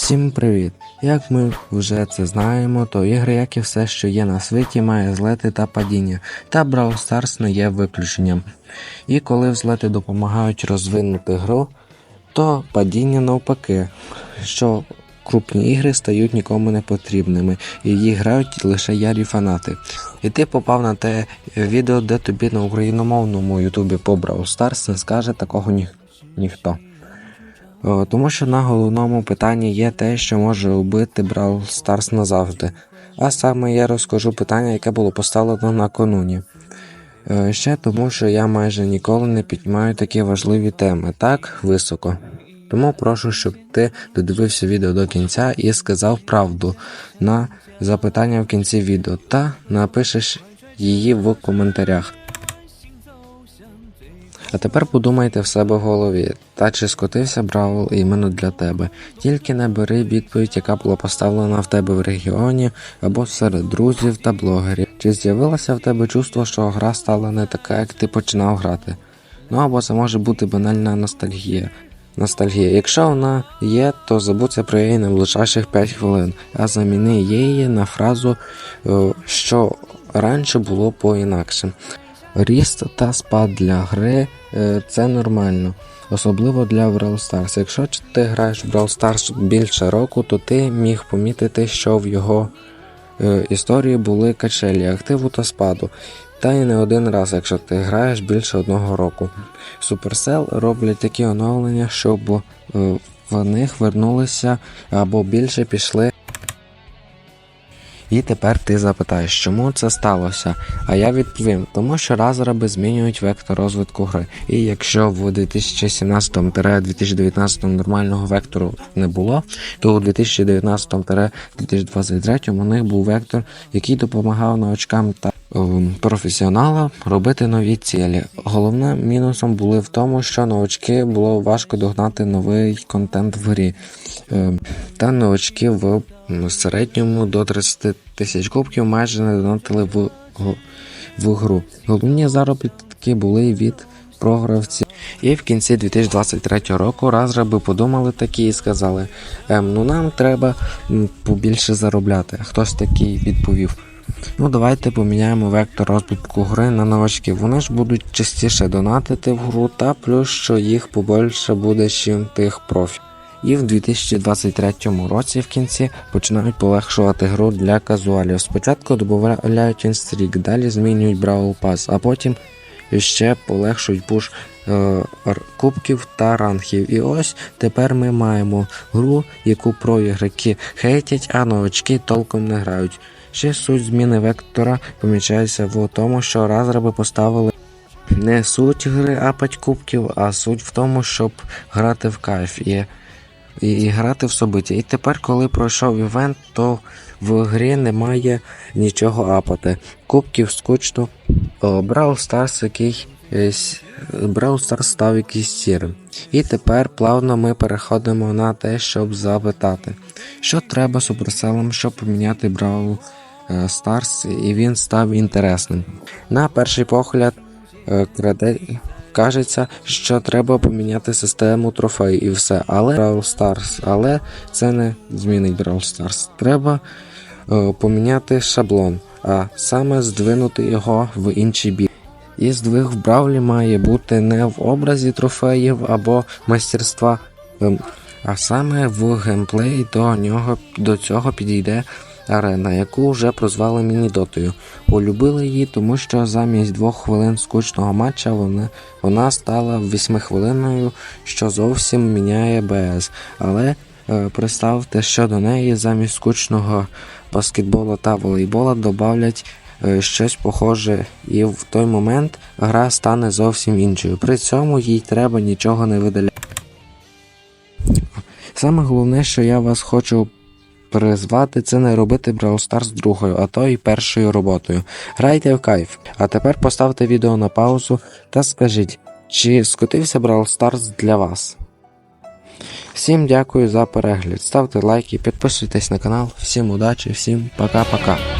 Всім привіт! Як ми вже це знаємо, то ігри, як і все, що є на світі, має злети та падіння, та Brawl Stars не є виключенням. І коли взлети допомагають розвинути гру, то падіння навпаки, що крупні ігри стають нікому не потрібними, і їх грають лише ярі фанати. І ти попав на те відео, де тобі на україномовному ютубі по Brawl Stars не скаже такого ні- ніхто. О, Тому що на головному питанні є те, що може убити Brawl Stars назавжди. А саме я розкажу питання, яке було поставлено накануні. Е, Ще тому, що я майже ніколи не піднімаю такі важливі теми так високо. Тому прошу, щоб ти додивився відео до кінця і сказав правду на запитання в кінці відео та напишеш її в коментарях. А тепер подумайте в себе в голові, та чи скотився Бравл іменно для тебе. Тільки не бери відповідь, яка була поставлена в тебе в регіоні або серед друзів та блогерів. Чи з'явилося в тебе чувство, що гра стала не така, як ти починав грати? Ну або це може бути банальна ностальгія. Ностальгія. Якщо вона є, то забудься про її найближчих 5 хвилин, а заміни її на фразу, е, що раніше було по-інакше. Ріст та спад для гри е, це нормально, особливо для Brawl Stars. Якщо ти граєш в Brawl Stars більше року, то ти міг помітити, що в його е, історії були качелі активу та спаду. Та й не один раз, якщо ти граєш більше одного року. Supercell роблять такі оновлення, щоб е, в них вернулися або більше пішли і тепер ти запитаєш, чому це сталося? А я відповім, тому що разраби змінюють вектор розвитку гри. І якщо в 2017-2019 нормального вектору не було, то у 2019-2023 у них був вектор, який допомагав новачкам та ем, професіоналам робити нові цілі. Головним мінусом були в тому, що новачки було важко догнати новий контент в грі. Ем, Та новачки в середньому до 30 тисяч кубків майже не донатили в, в гру. Головні заробітки були від програвців. І в кінці 2023 року розраби подумали такі і сказали: ем, ну нам треба побільше заробляти. Хтось такий відповів. Ну, давайте поміняємо вектор розвитку гри на новачків. Вони ж будуть частіше донатити в гру, та плюс, що їх побольше буде, чим тих профі. І в 2023 році в кінці починають полегшувати гру для казуалів. Спочатку додають інстрік, далі змінюють Бравл Пас, а потім ще полегшують пуш е, кубків та рангів. І ось тепер ми маємо гру, яку про ігроки хейтять, а новачки толком не грають. Ще суть зміни вектора помічається в тому, що розраби поставили не суть гри апать кубків, а суть в тому, щоб грати в кайф і, і, і грати в собиті. І тепер, коли пройшов івент, то в грі немає нічого апати. Кубків скучно. О, Brawl Stars який е, Brawl Stars став якийсь сірим. І тепер плавно ми переходимо на те, щоб запитати, що треба суперселам, щоб поміняти Brawl е, Stars, і він став інтересним. На перший погляд е, кажеться, що треба поміняти систему трофей і все, але Brawl Stars, але це не змінить Brawl Stars. Треба е, поміняти шаблон, а саме здвинути його в інший бік. І здвиг в Бравлі має бути не в образі трофеїв або майстерства, а саме в геймплеї до нього до цього підійде арена, яку вже прозвали мінідотою. Полюбили її, тому що замість двох хвилин скучного матча вона, вона стала восьмихвилинною, що зовсім міняє БС. Але е, представте, що до неї замість скучного баскетболу та волейбола додавлять е, щось похоже, і в той момент гра стане зовсім іншою. При цьому їй треба нічого не видаляти. Саме головне, що я вас хочу призвати, це не робити Brawl Stars другою, а то і першою роботою. Грайте в кайф. А тепер поставте відео на паузу та скажіть, чи скотився Brawl Stars для вас. Всім дякую за перегляд. Ставте лайки, підписуйтесь на канал. Всім удачі, всім пока-пока.